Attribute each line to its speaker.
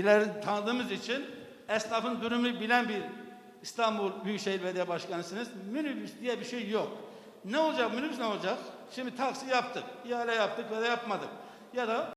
Speaker 1: ileri tanıdığımız için esnafın durumu bilen bir İstanbul Büyükşehir Belediye Başkanısınız. Minibüs diye bir şey yok. Ne olacak minibüs ne olacak? Şimdi taksi yaptık, ihale yaptık ya da yapmadık. Ya da